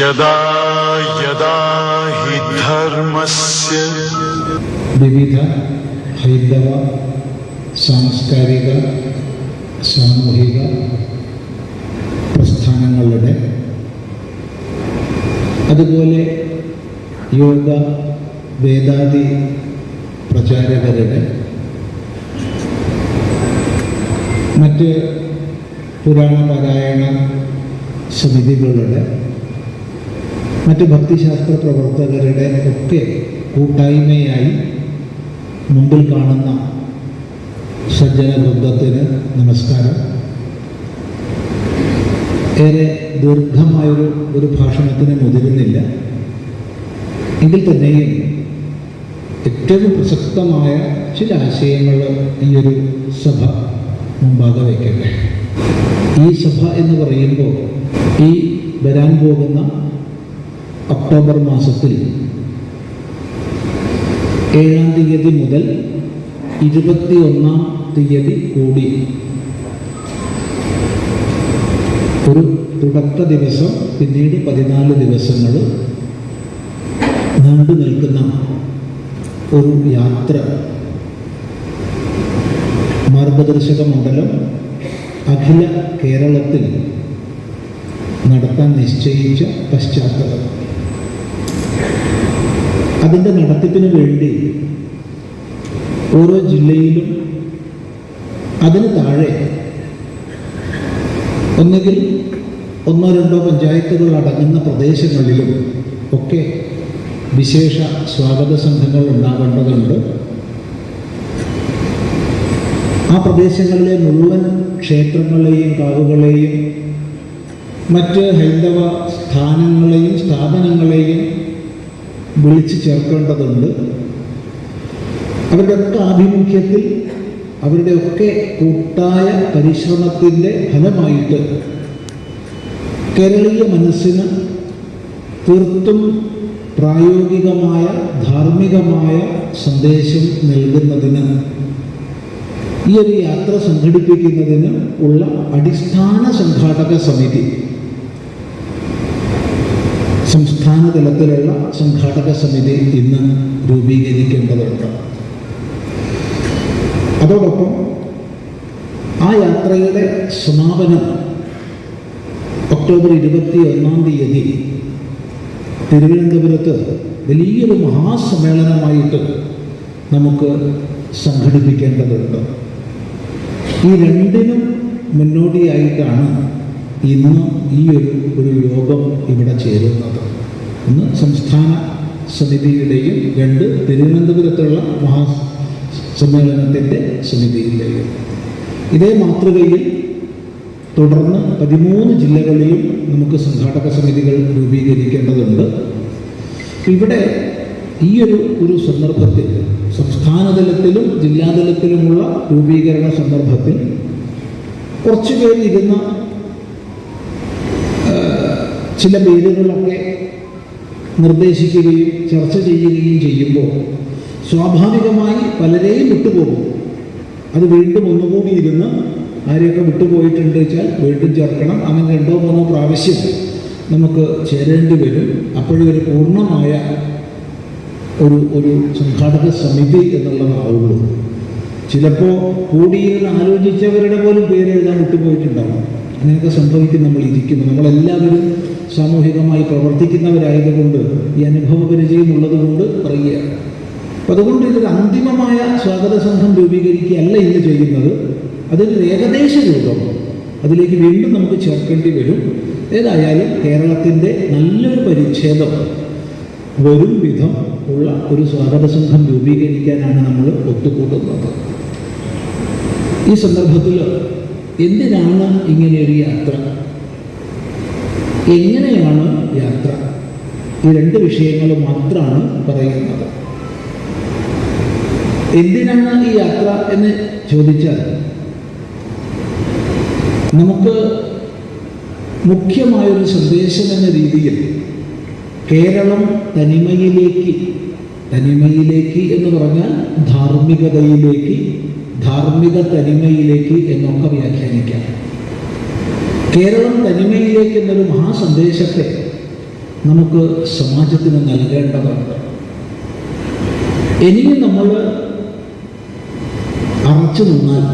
യഥാ യഥാ ഹി ധർമ്മസ്യ വിവിധ ഹൈന്ദവ സാംസ്കാരിക സാമൂഹിക പ്രസ്ഥാനങ്ങളുടെ അതുപോലെ യോഗ വേദാദി പ്രചാരകരുടെ മറ്റ് പുരാണ പാരായണ സമിതികളുടെ മറ്റ് ഭക്തിശാസ്ത്ര പ്രവർത്തകരുടെ ഒക്കെ കൂട്ടായ്മയായി മുമ്പിൽ കാണുന്ന സജ്ജന വൃന്ദത്തിന് നമസ്കാരം. ഏറെ ദീർഘമായൊരു ഒരു ഭാഷണത്തിന് മുതിരുന്നില്ല. എങ്കിൽ തന്നെയും ഏറ്റവും പ്രസക്തമായ ചില ആശയങ്ങൾ ഈ ഒരു സഭ മുമ്പാകെ വയ്ക്കട്ടെ. ഈ സഭ എന്ന് പറയുമ്പോൾ ഈ വരാൻ പോകുന്ന ഒക്ടോബർ മാസത്തിൽ ഏഴാം തീയതി മുതൽ ഇരുപത്തി ഒന്നാം തീയതി കൂടി ഒരു തുടക്ക ദിവസം പിന്നീട് പതിനാല് ദിവസങ്ങൾ നീണ്ടു നിൽക്കുന്ന ഒരു യാത്ര. മാർഗദർശക മണ്ഡലം അഖില കേരളത്തിൽ നടത്താൻ നിശ്ചയിച്ച പശ്ചാത്തലം. അതിന്റെ നടത്തിപ്പിന് വേണ്ടി ഓരോ ജില്ലയിലും അതിന് താഴെ ഒന്നുകിൽ ഒന്നോ രണ്ടോ പഞ്ചായത്തുകൾ അടങ്ങുന്ന പ്രദേശങ്ങളിലും ഒക്കെ വിശേഷ സ്വാഗത സംഘങ്ങൾ ഉണ്ടാകേണ്ടതുണ്ട്. ആ പ്രദേശങ്ങളിലെ മുഴുവൻ ക്ഷേത്രങ്ങളെയും കാവുകളെയും മറ്റ് ഹൈന്ദവ സ്ഥാനങ്ങളെയും സ്ഥാപനങ്ങളെയും വിളിച്ചു ചേർക്കേണ്ടതുണ്ട്. അവരുടെയൊക്കെ ആഭിമുഖ്യത്തിൽ അവരുടെയൊക്കെ കൂട്ടായ പരിശ്രമത്തിന്റെ ഫലമായിട്ട് കേരളീയ മനസ്സിന് തീർത്തും പ്രായോഗികമായ ധാർമ്മികമായ സന്ദേശം നൽകുന്നതിന് ഈ ഒരു യാത്ര സംഘടിപ്പിക്കുന്നതിന് ഉള്ള അടിസ്ഥാന സംഘാടക സമിതി സംസ്ഥാന തലത്തിലുള്ള സംഘാടക സമിതി ഇന്ന് രൂപീകരിക്കേണ്ടതുണ്ട്. അതോടൊപ്പം ആ യാത്രയുടെ സമാപനം ഒക്ടോബർ ഇരുപത്തി ഒന്നാം തീയതി തിരുവനന്തപുരത്ത് വലിയൊരു മഹാസമ്മേളനമായിട്ട് നമുക്ക് സംഘടിപ്പിക്കേണ്ടതുണ്ട്. ഈ രണ്ടിനും മുന്നോടിയായിട്ടാണ് ഇന്ന് ഈ ഒരു ഒരു യോഗം ഇവിടെ ചേരുന്നത്. ഒന്ന് സംസ്ഥാന സമിതിയുടെയും രണ്ട് തിരുവനന്തപുരത്തുള്ള മഹാ സമ്മേളനത്തിന്റെ സമിതിയിലെയും ഇതേ മാതൃകയിൽ തുടർന്ന് പതിമൂന്ന് ജില്ലകളിലും നമുക്ക് സംഘാടക സമിതികൾ രൂപീകരിക്കേണ്ടതുണ്ട്. ഇവിടെ ഈ ഒരു ഒരു സന്ദർഭത്തിൽ സംസ്ഥാന തലത്തിലും ജില്ലാതലത്തിലുമുള്ള രൂപീകരണ സന്ദർഭത്തിൽ കുറച്ചു പേര് ഇരുന്ന ആ, ചില പേരുകളൊക്കെ നിർദ്ദേശിക്കുകയും ചർച്ച ചെയ്യുകയും ചെയ്യുമ്പോൾ സ്വാഭാവികമായി പലരെയും വിട്ടുപോകും. അത് വീണ്ടും ഒന്നുകൂടി ഇരുന്ന് ആരെയൊക്കെ വിട്ടുപോയിട്ടുണ്ട് വെച്ചാൽ വീണ്ടും ചേർക്കണം. അങ്ങനെ രണ്ടോ മൂന്നോ പ്രാവശ്യം നമുക്ക് ചേരേണ്ടി വരും. അപ്പോഴൊരു പൂർണമായ ഒരു ഒരു സംഘാടക സമിതി എന്നുള്ളതാവുള്ളൂ ചിലപ്പോൾ കൂടിയിരുന്ന് ആലോചിച്ചവരുടെ പോലും പേര് എഴുതാൻ വിട്ടുപോയിട്ടുണ്ടാവും. അങ്ങനെയൊക്കെ സംഭവിക്കും നമ്മൾ ഇരിക്കുന്നു. നമ്മളെല്ലാവരും സാമൂഹികമായി പ്രവർത്തിക്കുന്നവരായതുകൊണ്ട് ഈ അനുഭവ പരിചയം ഉള്ളതുകൊണ്ട് പറയുകയാണ്. അപ്പം അതുകൊണ്ട് ഇതൊരു അന്തിമമായ സ്വാഗത സംഘം രൂപീകരിക്കുകയല്ല ഇന്ന് ചെയ്യുന്നത്. അതൊരു ഏകദേശ രൂപം. അതിലേക്ക് വീണ്ടും നമുക്ക് ചേർക്കേണ്ടി വരും. ഏതായാലും കേരളത്തിന്റെ നല്ലൊരു പരിച്ഛേദം വരും വിധം ഉള്ള ഒരു സ്വാഗത സംഘം രൂപീകരിക്കാനാണ് നമ്മൾ ഒത്തുകൂട്ടുന്നത്. ഈ സന്ദർഭത്തിൽ എന്തിനാണ് ഇങ്ങനെയൊരു യാത്ര? എങ്ങനെയാണ് യാത്ര? ഈ രണ്ട് വിഷയങ്ങൾ മാത്രമാണ് പറയുന്നത്. എന്തിനാണ് ഈ യാത്ര എന്ന് ചോദിച്ചാൽ നമുക്ക് മുഖ്യമായൊരു സന്ദേശം എന്ന രീതിയിൽ കേരളം തനിമയിലേക്ക് തനിമയിലേക്ക് എന്ന് പറഞ്ഞാൽ ധാർമ്മികതയിലേക്ക് ധാർമ്മിക തനിമയിലേക്ക് എന്നൊക്കെ വ്യാഖ്യാനിക്കാം. കേരളം തനിമയിലേക്ക് എന്നൊരു മഹാസന്ദേശത്തെ നമുക്ക് സമാജത്തിന് നൽകേണ്ടതുണ്ട്. ഇനിയും നമ്മൾ അറച്ചു നിന്നാൽ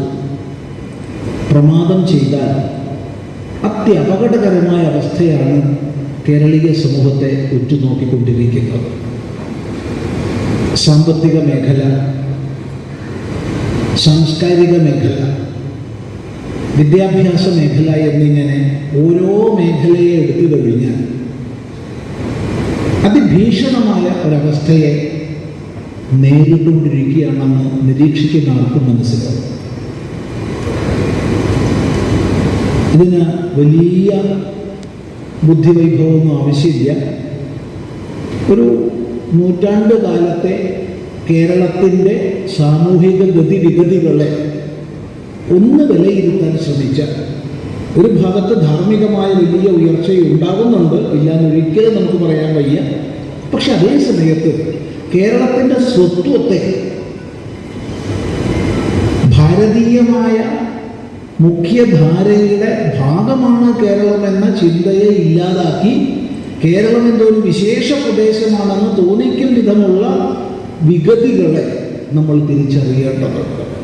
പ്രമാദം ചെയ്താൽ അത്യപകടകരമായ അവസ്ഥയാണ് കേരളീയ സമൂഹത്തെ ഉറ്റുനോക്കിക്കൊണ്ടിരിക്കുന്നത്. സാമ്പത്തിക മേഖല സാംസ്കാരിക മേഖല വിദ്യാഭ്യാസ മേഖല എന്നിങ്ങനെ ഓരോ മേഖലയെ എടുത്തു കഴിഞ്ഞാൽ അതിഭീഷണമായ ഒരവസ്ഥയെ നേരിട്ടുകൊണ്ടിരിക്കുകയാണെന്ന് നിരീക്ഷിക്കുന്ന ആർക്കും മനസ്സിലാവും. ഇതിന് വലിയ ബുദ്ധിവൈഭവമൊന്നും ആവശ്യമില്ല. ഒരു നൂറ്റാണ്ട് കാലത്തെ കേരളത്തിന്റെ സാമൂഹിക ഗതിവിഗതികളെ ഒന്ന് വിലയിരുത്താൻ ശ്രമിച്ച ഒരു ഭാഗത്ത് ധാർമ്മികമായ വലിയ ഉയർച്ച ഉണ്ടാകുന്നുണ്ട്. ഇല്ലാന്ന് ഇല്ലാന്നൊരിക്കലും നമുക്ക് പറയാൻ വയ്യ. പക്ഷെ അതേ സമയത്ത് കേരളത്തിന്റെ സ്വത്വത്തെ ഭാരതീയമായ മുഖ്യധാരയുടെ ഭാഗമാണ് കേരളം എന്ന ചിന്തയെ ഇല്ലാതാക്കി കേരളം എന്തോ ഒരു വിശേഷ പ്രദേശമാണെന്ന് തോന്നിക്കും വിധമുള്ള വിഗതികളെ നമ്മൾ തിരിച്ചറിയേണ്ടതുണ്ട്.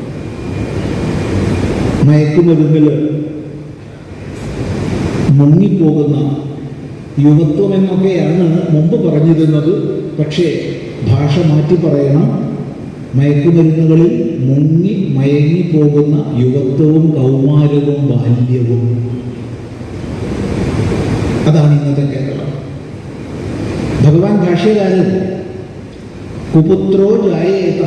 മയക്കുമരുന്നിൽ മുങ്ങിപ്പോകുന്ന യുവത്വം എന്നൊക്കെയാണ് മുമ്പ് പറഞ്ഞിരുന്നത്. പക്ഷേ ഭാഷ മാറ്റി പറയണം. മയക്കുമരുന്നുകളിൽ മുങ്ങി മയങ്ങിപ്പോകുന്ന യുവത്വവും കൗമാരവും ബാല്യവും. അതാണ് ഇന്നത്തെ കേരളം. ഭഗവാൻ ഭാഷ്യകാരൻ കുപുത്രോ ജായേത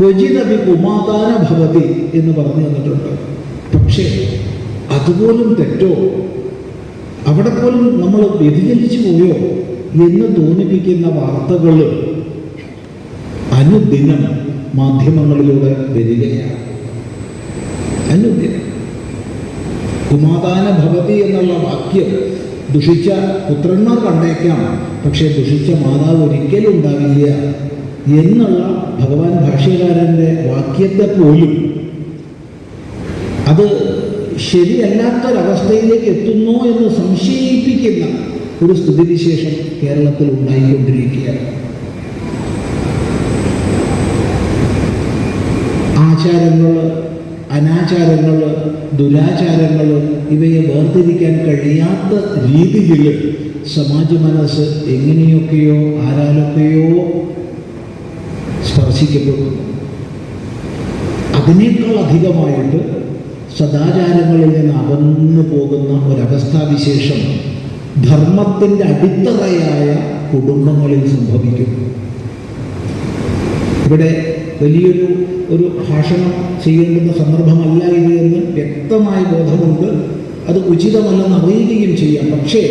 ക്വചിതപി കുമാതാന ഭവതി എന്ന് പറഞ്ഞു തന്നിട്ടുണ്ട്. പക്ഷേ അതുപോലും തെറ്റോ? അവിടെ പോലും നമ്മൾ വ്യതിചലിച്ചു പോയോ എന്ന് തോന്നിപ്പിക്കുന്ന വാർത്തകൾ അനുദിനം മാധ്യമങ്ങളിലൂടെ വരികയാണ്. അനുദിനം. കുമാതാന ഭവതി എന്നുള്ള വാക്യം ദുഷിച്ച പുത്രന്മാർ കണ്ടേക്കാം പക്ഷേ ദുഷിച്ച മാതാവ് ഒരിക്കലും ഉണ്ടാവില്ല. എന്നുള്ള ഭഗവാൻ ഭാഷ്യകാരന്റെ വാക്യത്തെ പോലും അത് ശരിയല്ലാത്തൊരവസ്ഥയിലേക്ക് എത്തുന്നു എന്ന് സംശയിപ്പിക്കുന്ന ഒരു സ്ഥിതിവിശേഷം കേരളത്തിൽ ഉണ്ടായിക്കൊണ്ടിരിക്കുകയാണ്. ആചാരങ്ങൾ അനാചാരങ്ങൾ ദുരാചാരങ്ങൾ ഇവയെ വേർതിരിക്കാൻ കഴിയാത്ത രീതിയിൽ സമാജ മനസ്സ് എങ്ങനെയൊക്കെയോ ആരാലൊക്കെയോ സ്പർശിക്കപ്പെടുന്നു അതിനേക്കാൾ അധികമായിട്ട് സദാചാരങ്ങളിൽ നിന്ന് അകന്നു പോകുന്ന ഒരവസ്ഥാവിശേഷം ധർമ്മത്തിന്റെ അടിത്തറയായ കുടുംബങ്ങളിൽ സംഭവിക്കും ഇവിടെ വലിയൊരു ഒരു ഭാഷണം ചെയ്യേണ്ടുന്ന സന്ദർഭമല്ല ഇത് എന്ന് വ്യക്തമായ ബോധമുണ്ട്. അത് ഉചിതമല്ലെന്ന് അറിയുകയും ചെയ്യാം. പക്ഷേ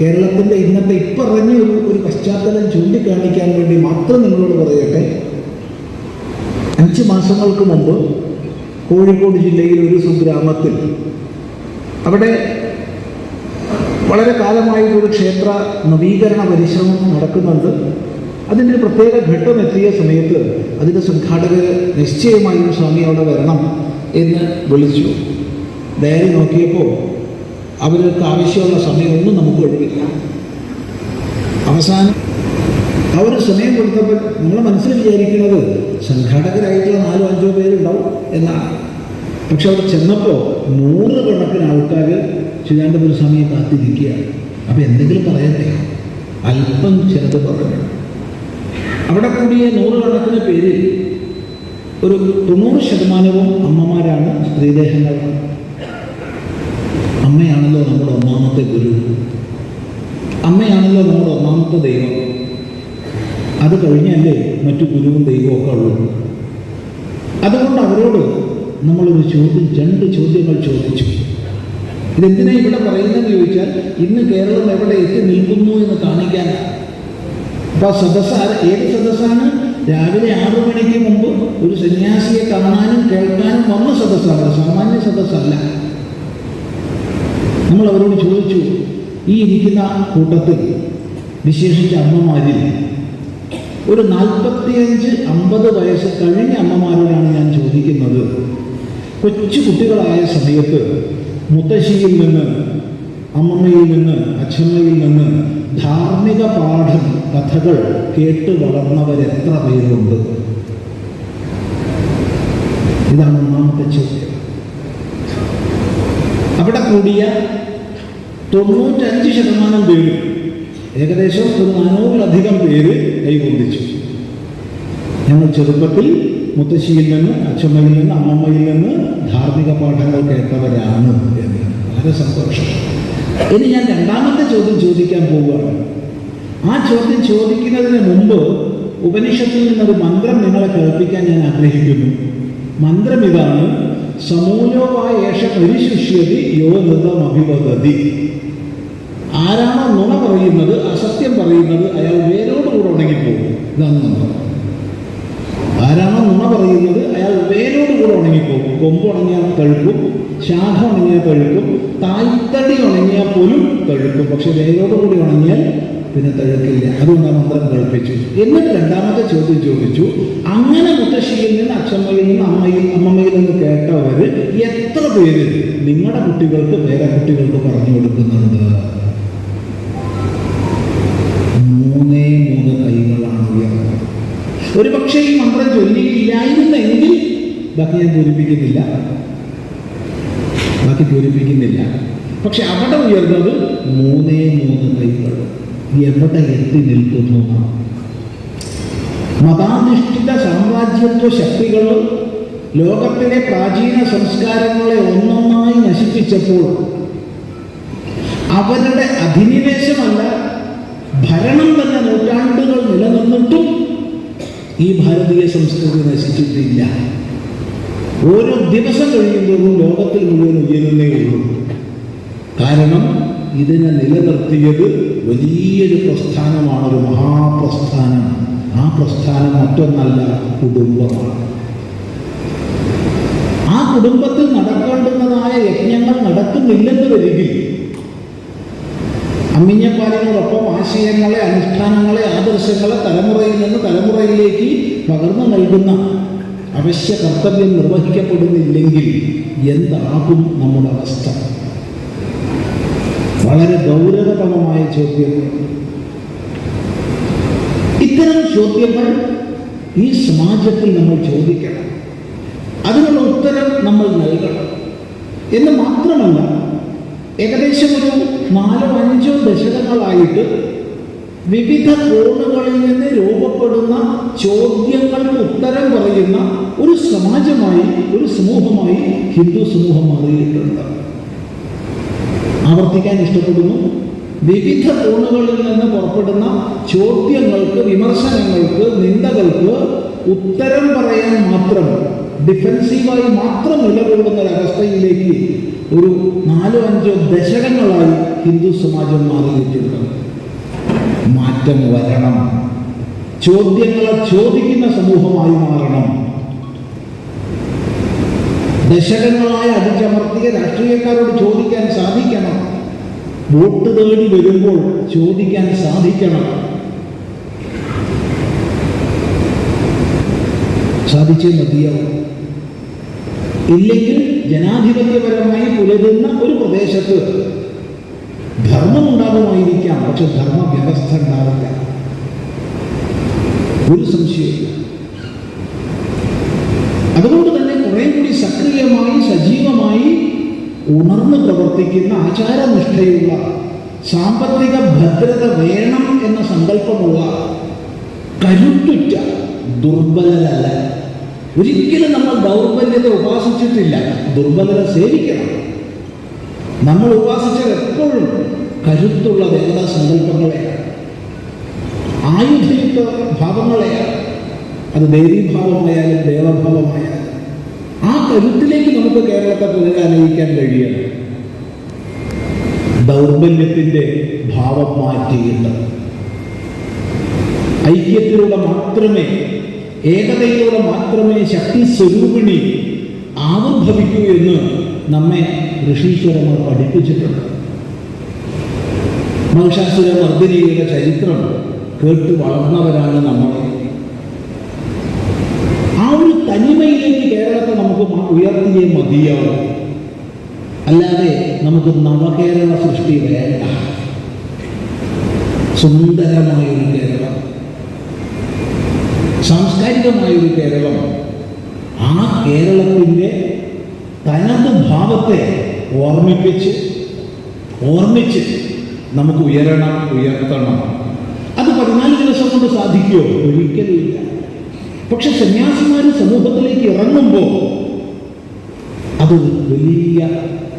കേരളത്തിന്റെ ഇന്നത്തെ ഇപ്പറഞ്ഞ ഒരു ഒരു പശ്ചാത്തലം ചൂണ്ടിക്കാണിക്കാൻ വേണ്ടി മാത്രം നിങ്ങളോട് പറയട്ടെ. അഞ്ച് മാസങ്ങൾക്ക് മുമ്പ് കോഴിക്കോട് ജില്ലയിലെ ഒരു സുഗ്രാമത്തിൽ അവിടെ വളരെ കാലമായിട്ടൊരു ക്ഷേത്ര നവീകരണ പരിശ്രമം നടക്കുന്നുണ്ട്. അതിന്റെ ഒരു പ്രത്യേക ഘട്ടം എത്തിയ സമയത്ത് അതിന്റെ സംഘാടകർ നിശ്ചയമായും സ്വാമി അവിടെ വരണം എന്ന് വിളിച്ചു. ഡയറി നോക്കിയപ്പോൾ അവർക്ക് ആവശ്യമുള്ള സമയമൊന്നും നമുക്ക് ഒഴിവില്ല. അവസാനം ആ ഒരു സമയം കൊടുത്തപ്പോൾ നമ്മൾ മനസ്സിൽ വിചാരിക്കുന്നത് സംഘാടകരായിട്ടുള്ള നാലോ അഞ്ചോ പേരുണ്ടാവും എന്നാണ് പക്ഷെ അവിടെ ചെന്നപ്പോൾ നൂറ് കണക്കിന് ആൾക്കാർ ചിദാനന്ദപുര സ്വാമിയെ കാത്തിരിക്കുകയാണ്. അപ്പം എന്തെങ്കിലും പറയട്ടെ അല്പം ചിലത് പറഞ്ഞു അവിടെ കൂടിയ നൂറുകണക്കിന് പേരിൽ ഒരു തൊണ്ണൂറ് ശതമാനവും അമ്മമാരാണ് സ്ത്രീദേഹങ്ങളാണ്. അമ്മയാണല്ലോ നമ്മുടെ ഒന്നാമത്തെ ഗുരു. അമ്മയാണല്ലോ നമ്മുടെ ഒന്നാമത്തെ ദൈവം. അത് കഴിഞ്ഞല്ലേ മറ്റു ഗുരുവും ദൈവവും ഒക്കെ ഉള്ളൂ. അതുകൊണ്ട് അവരോട് നമ്മളൊരു ചോദ്യം രണ്ട് ചോദ്യങ്ങൾ ചോദിച്ചു. ഇതെന്തിനാ ഇവിടെ പറയുന്നതെന്ന് ചോദിച്ചാൽ ഇന്ന് കേരളം എവിടെ എത്തി നിൽക്കുന്നു എന്ന് കാണിക്കാനാണ് അപ്പോൾ സദസ്സ് ആര്- ഏത് സദസ്സാണ്? രാവിലെ ആറു മണിക്ക് മുമ്പ് ഒരു സന്യാസിയെ കാണാനും കേൾക്കാനും വന്ന സദസ്സാണ്. സാമാന്യ സദസ്സല്ല. നമ്മൾ അവരോട് ചോദിച്ചു ഈ ഇരിക്കുന്ന കൂട്ടത്തിൽ വിശേഷിച്ച അമ്മമാരിൽ ഒരു നാൽപ്പത്തിയഞ്ച് അമ്പത് വയസ്സ് കഴിഞ്ഞ അമ്മമാരോടാണ് ഞാൻ ചോദിക്കുന്നത്. കൊച്ചു കുട്ടികളായ സമയത്ത് മുത്തശ്ശിയിൽ നിന്ന് അമ്മമ്മയിൽ നിന്ന് അച്ഛമ്മയിൽ നിന്ന് ധാർമ്മിക പാഠം കഥകൾ കേട്ട് വളർന്നവരെത്ര പേരുണ്ട്? ഇതാണ് ഒന്നാമത്തെ ചോദ്യം. അവിടെ കൂടിയ തൊണ്ണൂറ്റഞ്ച് ശതമാനം പേര് ഏകദേശം ഒരു നാനൂറിലധികം പേര് കൈകൊണ്ടിച്ചു. ഞങ്ങൾ ചെറുപ്പത്തിൽ മുത്തശ്ശിയിൽ നിന്ന് അച്ഛമ്മയിൽ നിന്ന് അമ്മമ്മയിൽ നിന്ന് ധാർമ്മിക പാഠങ്ങൾ കേട്ടവരാണ് എന്ന്. വളരെ സന്തോഷം. ഇനി ഞാൻ രണ്ടാമത്തെ ചോദ്യം ചോദിക്കാൻ പോവുകയാണ്. ആ ചോദ്യം ചോദിക്കുന്നതിന് മുമ്പ് ഉപനിഷത്തിൽ നിന്നൊരു മന്ത്രം നിങ്ങളെ കേൾപ്പിക്കാൻ ഞാൻ ആഗ്രഹിക്കുന്നു. മന്ത്രം ഇതാണ് സമൂലവായേഷ പരിശുഷ്യതി യോ നൃതം അഭിവദതി ആരാണോ നുണ പറയുന്നത് അസത്യം പറയുന്നത് അയാൾ വേരോടുകൂടെ ഉണങ്ങിപ്പോകും. ഇതാണ് മന്ത്രം ആരാണോ നുണ പറയുന്നത് അയാൾ വേരോടുകൂടെ ഉണങ്ങിപ്പോകും. കൊമ്പ് ഉണങ്ങിയാൽ തഴുക്കും ശാഖ ഉണങ്ങിയാൽ തഴുക്കും തായ്തടി ഉണങ്ങിയാൽ പോലും തഴുക്കും പക്ഷെ വേരോടുകൂടി ഉണങ്ങിയാൽ പിന്നെ തഴുക്കില്ല അതുകൊണ്ട് ആ മന്ത്രം തഴുപ്പിച്ചു എന്നിട്ട് രണ്ടാമത്തെ ചോദ്യം ചോദിച്ചു അങ്ങനെ മുത്തശ്ശിയിൽ നിന്ന് അച്ഛമ്മയിൽ നിന്ന് അമ്മയിൽ അമ്മമ്മയിൽ നിന്ന് കേട്ടവർ എത്ര പേര് നിങ്ങളുടെ കുട്ടികൾക്ക് വേറെ കുട്ടികൾക്ക് പറഞ്ഞു കൊടുക്കുന്നുണ്ട് മൂന്നേ മൂന്ന് കൈകളാണ് ഉയർന്നത് ഒരു പക്ഷേ ഈ മന്ത്രം ചൊല്ലിയില്ലായിരുന്നെങ്കിൽ ബാക്കി ഞാൻ പൂരിപ്പിക്കുന്നില്ല ബാക്കി പൂരിപ്പിക്കുന്നില്ല പക്ഷെ അവിടെ ഉയർന്നത് മൂന്നേ മൂന്ന് കൈകൾ എവിടെ എത്തി നിൽക്കുന്നു. മതാധിഷ്ഠിത സാമ്രാജ്യത്വ ശക്തികൾ ലോകത്തിലെ പ്രാചീന സംസ്കാരങ്ങളെ ഒന്നൊന്നായി നശിപ്പിച്ചപ്പോൾ അവരുടെ അധിനിവേശമല്ല ഭരണം തന്നെ നൂറ്റാണ്ടുകൾ നിലനിന്നിട്ടും ഈ ഭാരതീയ സംസ്കൃതി നശിച്ചിട്ടില്ല. ഓരോ ദിവസം കഴിയുമ്പോഴും ലോകത്തിൽ മുഴുവൻ ഉയരുന്നേ ഉള്ളൂ. കാരണം ഇതിനെ നിലനിർത്തിയത് വലിയൊരു പ്രസ്ഥാനമാണ് ഒരു മഹാപ്രസ്ഥാനം. ആ പ്രസ്ഥാനം മറ്റൊന്നല്ല കുടുംബമാണ്. ആ കുടുംബത്തിൽ നടക്കേണ്ടുന്നതായ യജ്ഞങ്ങൾ നടക്കുന്നില്ലെന്ന് വരികിൽ അമ്മിഞ്ഞപ്പാലിനോടൊപ്പം ആശയങ്ങളെ അനുഷ്ഠാനങ്ങളെ ആദർശങ്ങളെ തലമുറയിൽ നിന്ന് തലമുറയിലേക്ക് പകർന്നു നൽകുന്ന അവശ്യ കർത്തവ്യം നിർവഹിക്കപ്പെടുന്നില്ലെങ്കിൽ എന്താകും നമ്മുടെ അവസ്ഥ? വളരെ ഗൗരവതമമായ ചോദ്യം. ഇത്തരം ചോദ്യങ്ങൾ ഈ സമാജത്തിൽ നമ്മൾ ചോദിക്കണം. അതിനുള്ള ഉത്തരം നമ്മൾ നൽകണം. എന്ന് മാത്രമല്ല ഏകദേശം ഒരു നാലോ അഞ്ചോ ദശകങ്ങളായിട്ട് വിവിധ കോണുകളിൽ നിന്ന് രൂപപ്പെടുന്ന ചോദ്യങ്ങൾക്ക് ഉത്തരം പറയുന്ന ഒരു സമാജമായി ഒരു സമൂഹമായി ഹിന്ദു സമൂഹം മാറിയിട്ടുണ്ട്. ആവർത്തിക്കാൻ ഇഷ്ടപ്പെടുന്നു. വിവിധ കോണുകളിൽ നിന്ന് പുറപ്പെടുന്ന ചോദ്യങ്ങൾക്ക് വിമർശനങ്ങൾക്ക് നിന്ദകൾക്ക് ഉത്തരം പറയാൻ മാത്രം ഡിഫൻസീവായി മാത്രം നിലകൊള്ളുന്ന ഒരവസ്ഥയിലേക്ക് ഒരു നാലോ അഞ്ചോ ദശകങ്ങളായി ഹിന്ദു സമാജം മാറിയിട്ടുണ്ട്. മാറ്റം വരണം. ചോദ്യങ്ങളെ ചോദിക്കുന്ന സമൂഹമായി മാറണം. ദശകങ്ങളായ അടിച്ചമർത്തിയ രാഷ്ട്രീയക്കാരോട് ചോദിക്കാൻ സാധിക്കണം. വോട്ട് തേടി വരുമ്പോൾ ചോദിക്കാൻ സാധിക്കണം. സാധിച്ചേ മതിയാവും. ഇല്ലെങ്കിൽ ജനാധിപത്യപരമായി പുലരുന്ന ഒരു പ്രദേശത്ത് ധർമ്മം ഉണ്ടാകുമായിരിക്കാം പക്ഷെ ധർമ്മ വ്യവസ്ഥ ഉണ്ടാവില്ല ഒരു സംശയമില്ല അതുകൊണ്ട് തന്നെ കുറെ കൂടി സക്രിയമായി സജീവമായി ഉണർന്ന് പ്രവർത്തിക്കുന്ന ആചാരനിഷ്ഠയുള്ള സാമ്പത്തിക ഭദ്രത വേണം എന്ന സങ്കല്പമുള്ള കരുത്തുറ്റ ദുർബലരല്ല. ഒരിക്കലും നമ്മൾ ദൗർബല്യത്തെ ഉപാസിച്ചിട്ടില്ല. ദുർബലരെ സേവിക്കണം. നമ്മൾ ഉപാസിച്ചത് എപ്പോഴും കരുത്തുള്ള ദേവതാ സങ്കല്പങ്ങളെയാണ്. ആയുധയുക്ത ഭാവങ്ങളെയാണ്. അത് ദേവീഭാവമായാലും ദേവഭാവമായാലും. ആ കരുത്തിലേക്ക് നമുക്ക് കേരളത്തെ പുനരാലോചിക്കാൻ കഴിയണം. ദൗർബല്യത്തിന്റെ ഭാവം മാറ്റിയിട്ട് ഐക്യത്തിലൂടെ മാത്രമേ ഏകതയിലൂടെ മാത്രമേ ശക്തി സ്വരൂപിണി ആവിർഭവിക്കൂ എന്ന് നമ്മെ ഋഷീശ്വരന്മാർ പഠിപ്പിച്ചിട്ടുണ്ട്. മഹിഷാസുര മർദ്ദിനിയുടെ ചരിത്രം കേട്ട് വളർന്നവരാണ് നമ്മൾ ആ ഒരു തനിമയിലേക്ക് കേരളത്തെ നമുക്ക് ഉയർത്തിയ മതിയാവും. അല്ലാതെ നമുക്ക് നവകേരള സൃഷ്ടി വേണ്ട. സുന്ദരമായൊരു കേരളം. സാംസ്കാരികമായൊരു കേരളം. ആ കേരളത്തിന്റെ തനത് ഭാവത്തെ ഓർമ്മിപ്പിച്ച് ഓർമ്മിച്ച് നമുക്ക് ഉയരണം ഉയർത്തണം. അത് പതിനാല് ദിവസം കൊണ്ട് സാധിക്കുമോ? ഒരിക്കലുമില്ല. പക്ഷെ സന്യാസിമാർ സമൂഹത്തിലേക്ക് ഇറങ്ങുമ്പോൾ അത് വലിയ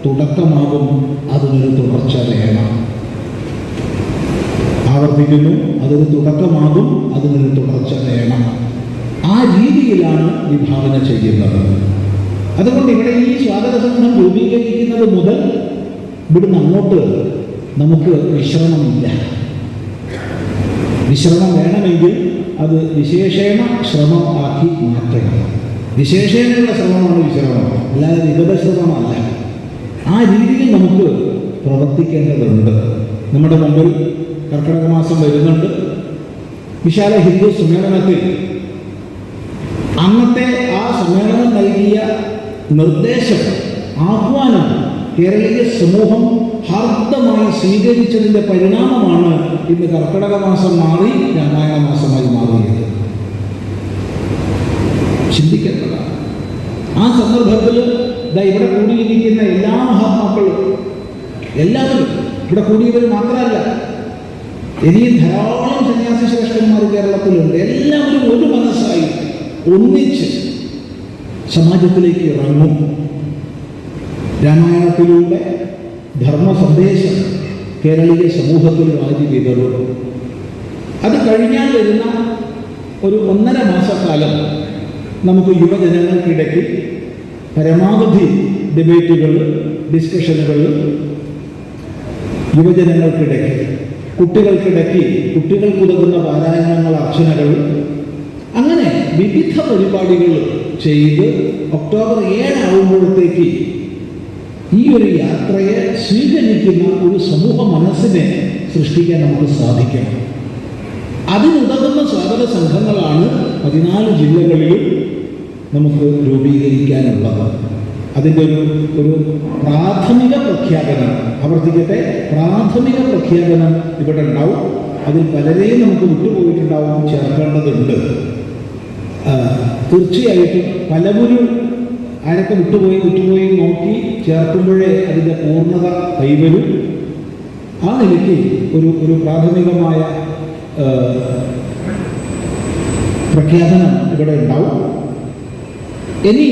തുടക്കമാകും. അതിനൊരു തുടർച്ച വേണം. ആവർത്തിക്കുന്നു അതൊരു തുടക്കമാകും അതിനൊരു തുടർച്ച വേണം. ആ രീതിയിലാണ് വിഭാവന ചെയ്യുന്നത്. അതുകൊണ്ട് ഇവിടെ ഈ സ്വാഗത സംഘം രൂപീകരിക്കുന്നത് മുതൽ ഇവിടുന്ന് അങ്ങോട്ട് നമുക്ക് വിശ്രമമില്ല. വിശ്രമം വേണമെങ്കിൽ അത് വിശേഷേണ ശ്രമം ആക്കി മാറ്റണം. വിശേഷേണയുള്ള ശ്രമമാണ് വിശ്രമം. അല്ലാതെ വിഗത ശ്രമമല്ല. ആ രീതിയിൽ നമുക്ക് പ്രവർത്തിക്കേണ്ടതുണ്ട്. നമ്മുടെ മുമ്പിൽ കർക്കിടക മാസം വരുന്നുണ്ട്. വിശാല ഹിന്ദു സമ്മേളനത്തിൽ അന്നത്തെ ആ സമ്മേളനം നൽകിയ നിർദ്ദേശം ആഹ്വാനം കേരളീയ സമൂഹം ഹാർദമായി സ്വീകരിച്ചതിന്റെ പരിണാമമാണ് ഇന്ന് കർക്കിടക മാസം മാറി രാമായണ മാസമായി മാറിയത്. ചിന്തിക്കേണ്ടതാണ്. ആ സന്ദർഭത്തിൽ ഇതാ ഇവിടെ കൂടിയിരിക്കുന്ന എല്ലാ മഹാത്മാക്കളും എല്ലാവരും ഇവിടെ കൂടിയവർ മാത്രമല്ല ഇനിയും ധാരാളം സന്യാസി ശ്രേഷ്ഠന്മാർ കേരളത്തിലുണ്ട്. എല്ലാവരും ഒരു മനസ്സായി ഒന്നിച്ച് സമാജത്തിലേക്ക് ഇറങ്ങും. രാമായണത്തിലൂടെ ധർമ്മ സന്ദേശം കേരളീയ സമൂഹത്തിൽ വാരി വിതറും. അത് കഴിഞ്ഞാൽ വരുന്ന ഒരു ഒന്നര മാസക്കാലം നമുക്ക് യുവജനങ്ങൾക്കിടയ്ക്ക് പരമാവധി ഡിബേറ്റുകൾ ഡിസ്കഷനുകൾ യുവജനങ്ങൾക്കിടയ്ക്ക് കുട്ടികൾക്കിടയ്ക്ക് കുട്ടികൾക്കുതകുന്ന പാരായണങ്ങൾ അർച്ചനകൾ വിവിധ പരിപാടികൾ ചെയ്ത് ഒക്ടോബർ ഏഴാവുമ്പോഴത്തേക്ക് ഈ ഒരു യാത്രയെ സ്വീകരിക്കുന്ന ഒരു സമൂഹ മനസ്സിനെ സൃഷ്ടിക്കാൻ നമുക്ക് സാധിക്കണം. അതിനുതകുന്ന സ്വാഗത സംഘങ്ങളാണ് പതിനാല് ജില്ലകളിലും നമുക്ക് രൂപീകരിക്കാനുള്ളത്. അതിന്റെ ഒരു ഒരു പ്രാഥമിക പ്രഖ്യാപനം ആവർത്തിക്കട്ടെ പ്രാഥമിക പ്രഖ്യാപനം ഇവിടെ ഉണ്ടാവും. അതിൽ പലരെയും നമുക്ക് വിട്ടുപോയിട്ടുണ്ടാവും ചേർക്കേണ്ടതുണ്ട്. തീർച്ചയായിട്ടും പലവരും ആരൊക്കെ വിട്ടുപോയി വിട്ടുപോയി നോക്കി ചേർക്കുമ്പോഴേ അതിന്റെ പൂർണത കൈവരും. ആ നിലയ്ക്ക് ഒരു ഒരു പ്രാഥമികമായ പ്രഖ്യാപനം ഇവിടെ ഉണ്ടാവും. ഇനി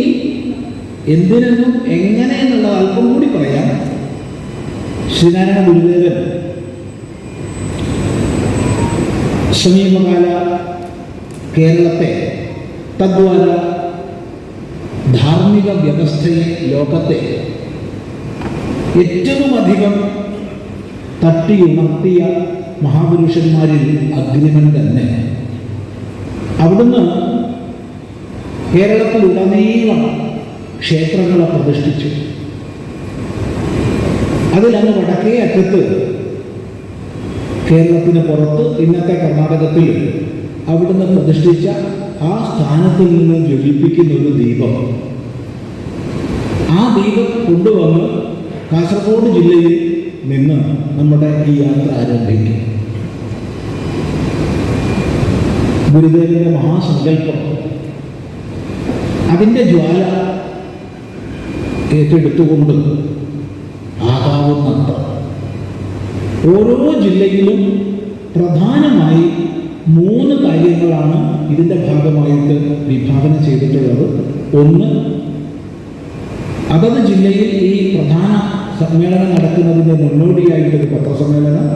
എന്തിനെന്നും എങ്ങനെ എന്നുള്ള അല്പം കൂടി പറയാം. ശ്രീനാരായണ ഗുരുദേവൻ സമീപകാല കേരളത്തെ തദ്വാര ധാർമ്മിക വ്യവസ്ഥയെ ലോകത്തെ ഏറ്റവും അധികം തട്ടിയുണർത്തിയ മഹാപുരുഷന്മാരിൽ അഗ്നിമൻ തന്നെ. അവിടുന്ന് കേരളത്തിലുടനീളം ക്ഷേത്രങ്ങളെ പ്രതിഷ്ഠിച്ചു. അതിലങ്ങ് വടക്കേ അറ്റത്ത് കേരളത്തിന് പുറത്ത് ഇന്നത്തെ കർണാടകത്തിൽ അവിടുന്ന് പ്രതിഷ്ഠിച്ച ആ സ്ഥാനത്തിൽ നിന്ന് ജ്വലിപ്പിക്കുന്ന ഒരു ദീപം. ആ ദീപം കൊണ്ടുവന്ന് കാസർഗോഡ് ജില്ലയിൽ നിന്ന് നമ്മുടെ ഈ യാത്ര ആരംഭിക്കും. ഗുരുദേവന്റെ മഹാസങ്കല്പം. അതിന്റെ ജ്വാല ഏറ്റെടുത്തുകൊണ്ട് ആകാവുന്നത്ര. ഓരോ ജില്ലയിലും പ്രധാനമായി മൂന്ന് കാര്യങ്ങളാണ് ഇതിന്റെ ഭാഗമായിട്ട് വിഭാവന ചെയ്തിട്ടുള്ളത് ഒന്ന് അതത് ജില്ലയിൽ ഈ പ്രധാന സമ്മേളനം നടക്കുന്നതിന് മുന്നോടിയായിട്ടൊരു പത്രസമ്മേളനം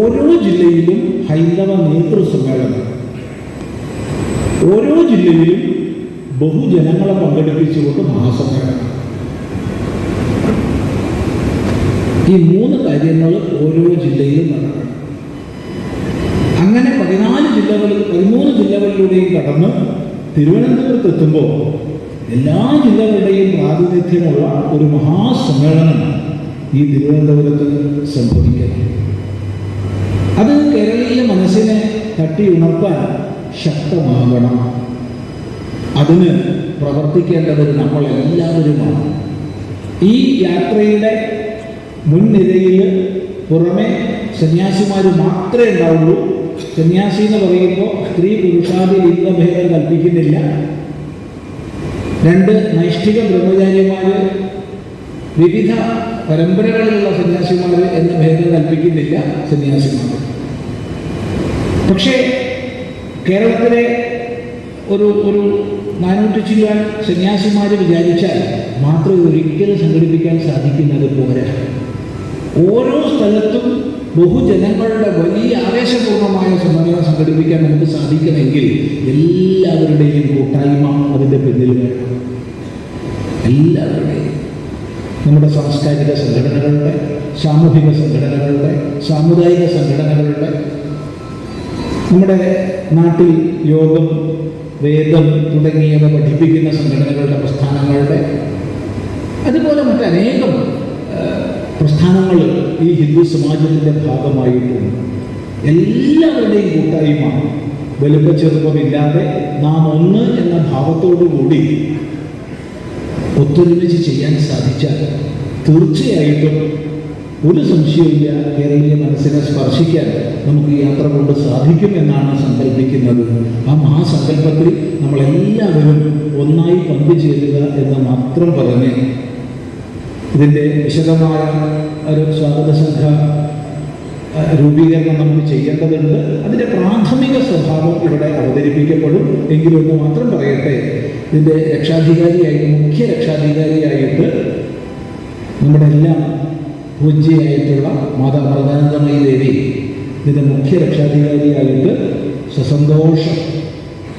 ഓരോ ജില്ലയിലും ഹൈന്ദവ നേതൃ സമ്മേളനം. ഓരോ ജില്ലയിലും ബഹുജനങ്ങളെ പങ്കെടുപ്പിച്ചുകൊണ്ട് മഹാസമ്മേളനം. ഈ മൂന്ന് കാര്യങ്ങൾ ഓരോ ജില്ലയിലും നടക്കണം. ജില്ലകളിൽ പതിമൂന്ന് ജില്ലകളിലൂടെയും കടന്ന് തിരുവനന്തപുരത്ത് എത്തുമ്പോൾ എല്ലാ ജില്ലകളുടെയും പ്രാതിനിധ്യമുള്ള ഒരു മഹാസമ്മേളനം ഈ തിരുവനന്തപുരത്ത് സംഭവിക്കുന്നു. അത് കേരളീയ മനസ്സിനെ തട്ടി ഉണർത്താൻ ശക്തമാകണം. അതിന് പ്രവർത്തിക്കേണ്ടത് നമ്മൾ എല്ലാവരുമാണ് ഈ യാത്രയുടെ മുൻനിരയിൽ പുറമെ സന്യാസിമാർ മാത്രമേ ഉണ്ടാവുള്ളൂ. സന്യാസി എന്ന് പറയുമ്പോൾ സ്ത്രീ പുരുഷാദി ലിംഗഭേദം കൽപ്പിക്കുന്നില്ല. രണ്ട് നൈഷ്ഠിക ബ്രഹ്മചാരിമാർ വിവിധ പരമ്പരകളിലുള്ള സന്യാസിമാർ എന്ന ഭേദം കൽപ്പിക്കുന്നില്ല സന്യാസിമാർ പക്ഷേ കേരളത്തിലെ ഒരു ഒരു നാനൂറ്റി ചില്ലാൻ സന്യാസിമാർ വിചാരിച്ചാൽ മാത്രം ഒരിക്കലും സംഘടിപ്പിക്കാൻ സാധിക്കുന്നത് പോരാ. ഓരോ സ്ഥലത്തും ബഹുജനങ്ങളുടെ വലിയ ആവേശപൂർണമായ സമ്മേളനം സംഘടിപ്പിക്കാൻ നമുക്ക് സാധിക്കണമെങ്കിൽ എല്ലാവരുടെയും കൂട്ടായ്മ അതിന്റെ പിന്നിൽ വേണം. എല്ലാവരുടെയും. നമ്മുടെ സാംസ്കാരിക സംഘടനകളുടെ സാമൂഹിക സംഘടനകളുടെ സാമുദായിക സംഘടനകളുടെ. നമ്മുടെ നാട്ടിൽ യോഗം വേദം തുടങ്ങിയവ പഠിപ്പിക്കുന്ന സംഘടനകളുടെ പ്രസ്ഥാനങ്ങളുടെ. അതുപോലെ മറ്റനേകം പ്രസ്ഥാനങ്ങൾ ഈ ഹിന്ദു സമാജത്തിന്റെ ഭാഗമായിട്ടുണ്ട് എല്ലാവരുടെയും കൂട്ടായ്മ വലുപ്പ ചെറുപ്പമില്ലാതെ നാം ഒന്ന് എന്ന ഭാവത്തോടു കൂടി ഒത്തൊരുമിച്ച് ചെയ്യാൻ സാധിച്ചാൽ തീർച്ചയായിട്ടും ഒരു സംശയമില്ല കേരളീയ മനസ്സിനെ സ്പർശിക്കാൻ നമുക്ക് യാത്ര കൊണ്ട് സാധിക്കും എന്നാണ് സങ്കല്പിക്കുന്നത് ആ മഹാസങ്കല്പത്തിൽ നമ്മളെല്ലാവരും ഒന്നായി പങ്കുചേരുക എന്ന് മാത്രം പറഞ്ഞ് ഇതിന്റെ വിശദമായ ഒരു സ്വാഗത സംഘ രൂപീകരണം നമുക്ക് ചെയ്യേണ്ടതുണ്ട്. അതിന്റെ പ്രാഥമിക സ്വഭാവം ഇവിടെ അവതരിപ്പിക്കപ്പെടും. എങ്കിലും ഒന്ന് മാത്രം പറയട്ടെ. ഇതിന്റെ രക്ഷാധികാരിയായി മുഖ്യ രക്ഷാധികാരിയായിട്ട് നമ്മുടെ എല്ലാം പൂജ്യയായിട്ടുള്ള മാതാ മൃദാനന്ദമയി ദേവി ഇതിന്റെ മുഖ്യ രക്ഷാധികാരിയായിട്ട് സസന്തോഷം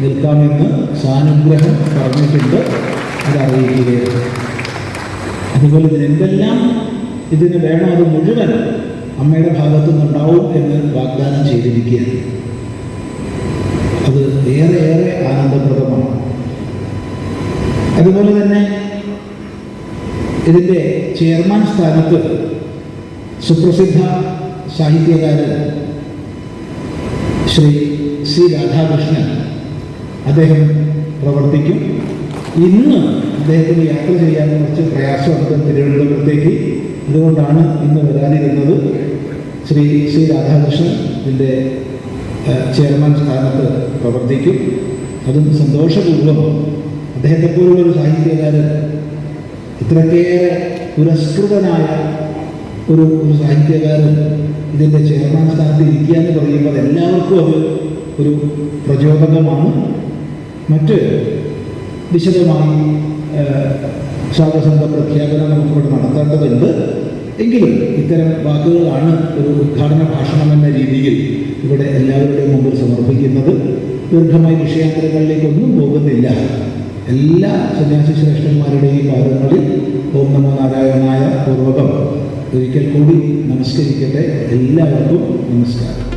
നിൽക്കാമെന്ന് സാനുഗ്രഹം പറഞ്ഞിട്ടുണ്ട്. അത് അറിയിക്കുകയാണ് അതുപോലെ ഇതിന് എന്തെല്ലാം ഇതിന് വേണം അത് മുഴുവൻ അമ്മയുടെ ഭാഗത്തു നിന്നുണ്ടാവും എന്ന് വാഗ്ദാനം ചെയ്തിരിക്കുകയാണ്. അത് ഏറെ ഏറെ ആനന്ദപ്രദമാണ്. അതുപോലെ തന്നെ ഇതിന്റെ ചെയർമാൻ സ്ഥാനത്ത് സുപ്രസിദ്ധ സാഹിത്യകാരൻ ശ്രീ സി രാധാകൃഷ്ണൻ അദ്ദേഹം പ്രവർത്തിക്കും. ഇന്ന് അദ്ദേഹത്തിന് യാത്ര ചെയ്യാൻ കുറച്ച് പ്രയാസമുണ്ട് തിരുവനന്തപുരത്തേക്ക്. അതുകൊണ്ടാണ് ഇന്ന് വരാനിരുന്നത്. ശ്രീ ശ്രീ രാധാകൃഷ്ണൻ ഇതിന്റെ ചെയർമാൻ സ്ഥാനത്ത് പ്രവർത്തിക്കും. അതും സന്തോഷപൂർവം അദ്ദേഹത്തെപ്പോലുള്ള ഒരു സാഹിത്യകാരൻ ഇത്രക്കേറെ പുരസ്കൃതനായ ഒരു ഒരു സാഹിത്യകാരൻ ഇതിന്റെ ചെയർമാൻ സ്ഥാനത്ത് ഇരിക്കുക എന്ന് പറയുമ്പോൾ എല്ലാവർക്കും അത് ഒരു പ്രചോദനമാണ്. മറ്റ് വിശദമായി സ്വാഗതസംഘ പ്രഖ്യാപനം നമുക്കിവിടെ നടത്തേണ്ടതുണ്ട്. എങ്കിലും ഇത്തരം വാക്കുകളാണ് ഒരു ഉദ്ഘാടന ഭാഷണം എന്ന രീതിയിൽ ഇവിടെ എല്ലാവരുടെയും മുമ്പിൽ സമർപ്പിക്കുന്നത്. ദീർഘമായ വിഷയാന്തരങ്ങളിലേക്കൊന്നും പോകുന്നില്ല. എല്ലാ സന്യാസി ശ്രേഷ്ഠന്മാരുടെയും പാദങ്ങളിൽ ഓം നമോ നാരായണായ പൂർവകം. ഒരിക്കൽ കൂടി നമസ്കരിക്കട്ടെ. എല്ലാവർക്കും നമസ്കാരം.